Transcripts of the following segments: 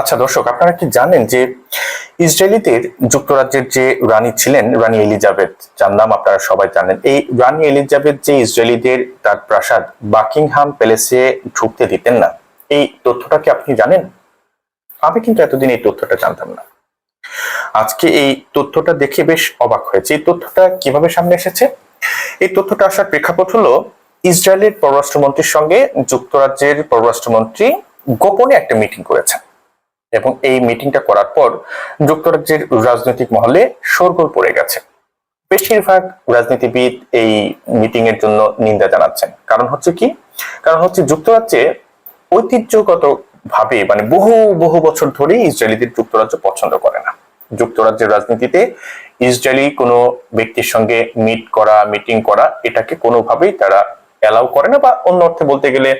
আচ্ছা দর্শক, আপনারা কি জানেন যে ইসরায়েলিদের যুক্তরাজ্যের যে রানী ছিলেন, রানী এলিজাবেথ, যার নাম আপনারা সবাই জানেন, এই রানী এলিজাবেথ যে ইসরায়েলিদের তার প্রাসাদ বাকিংহাম প্যালেসে ঢুকতে দিতেন না, এই তথ্যটা কি আপনি জানেন? আমি কিন্তু এতদিন এই তথ্যটা জানতাম না। আজকে এই তথ্যটা দেখে বেশ অবাক হয়েছে। এই তথ্যটা কীভাবে সামনে এসেছে? এই তথ্যটা আসার প্রেক্ষাপট হলো, ইসরায়েলের পররাষ্ট্রমন্ত্রীর সঙ্গে যুক্তরাজ্যের পররাষ্ট্রমন্ত্রী গোপনে একটা মিটিং করেছেন। এবং এই মিটিংটা করার পর যুক্তরাজ্যের রাজনৈতিক মহলে শোরগোল পড়ে গেছে। বেশিরভাগ রাজনীতিবিদ এই মিটিং এর জন্য নিন্দা জানাচ্ছেন। কারণ হচ্ছে কি? কারণ হচ্ছে যুক্তরাজ্যে ঐতিহ্যগত ভাবে মানে বহু বহু বছর ধরে ইসরায়েলিদের যুক্তরাজ্য পছন্দ করে না। যুক্তরাজ্যের রাজনীতিতে ইসরায়েলি কোনো ব্যক্তির সঙ্গে মিট করা মিটিং করা, এটাকে কোনোভাবেই তারা অ্যালাউ করে না বা অন্য অর্থে বলতে গেলে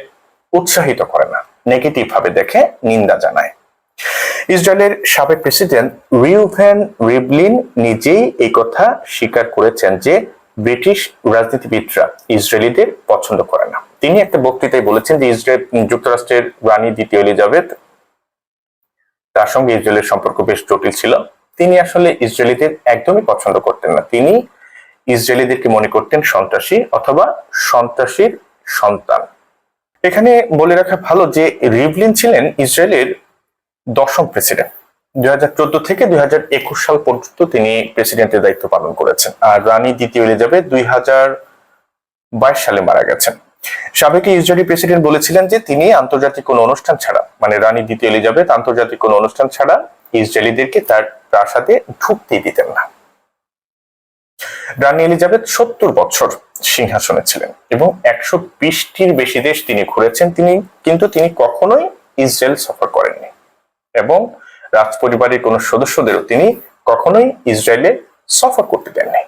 উৎসাহিত করে না। নেগেটিভ ভাবে দেখে নিন্দা জানায়। ইসরায়েলের সাবেক প্রেসিডেন্ট রিউভেন রিবলিন নিজেই এই কথা স্বীকার করেছেন যে ব্রিটিশ রাজনীতিবিদরা ইসরায়েলিদের পছন্দ করে না। তিনি একটা বক্তৃতায় বলেছেন যে ইসরায়েল যুক্তরাষ্ট্রের রানী দ্বিতীয় এলিজাবেথ, তার সঙ্গে ইসরায়েলের সম্পর্ক বেশ জটিল ছিল। তিনি আসলে ইসরায়েলিদের একদমই পছন্দ করতেন না। তিনি ইসরায়েলিদেরকে মনে করতেন সন্ত্রাসী অথবা সন্ত্রাসীর সন্তান। এখানে বলে রাখা ভালো যে রিভলিন ছিলেন ইসরায়েলের দশম প্রেসিডেন্ট দুই হাজার চোদ্দ থেকে দুই হাজার একুশ সাল পর্যন্ত তিনি প্রেসিডেন্টের দায়িত্ব পালন করেছেন। আর রানী দ্বিতীয় এলিজাবেথ দুই হাজার বাইশ সালে মারা গেছেন। সাবেক ইসরায়েলি প্রেসিডেন্ট বলেছিলেন যে তিনি আন্তর্জাতিক কোনো অনুষ্ঠান ছাড়া মানে রানী দ্বিতীয় এলিজাবেথ আন্তর্জাতিক কোনো অনুষ্ঠান ছাড়া ইসরায়েলিদেরকে তার প্রাসাদে ঢুকতেই দিতেন না। রানী এলিজাবেথ সত্তর বছর সিংহাসনে ছিলেন এবং একশো বিশটির বেশি দেশ তিনি ঘুরেছেন। তিনি, কিন্তু তিনি কখনোই ইসরায়েল সফর এবং রাজ পরিবারের কোনো সদস্যদেরও তিনি কখনোই ইসরায়েলে সফর করতে দেননি।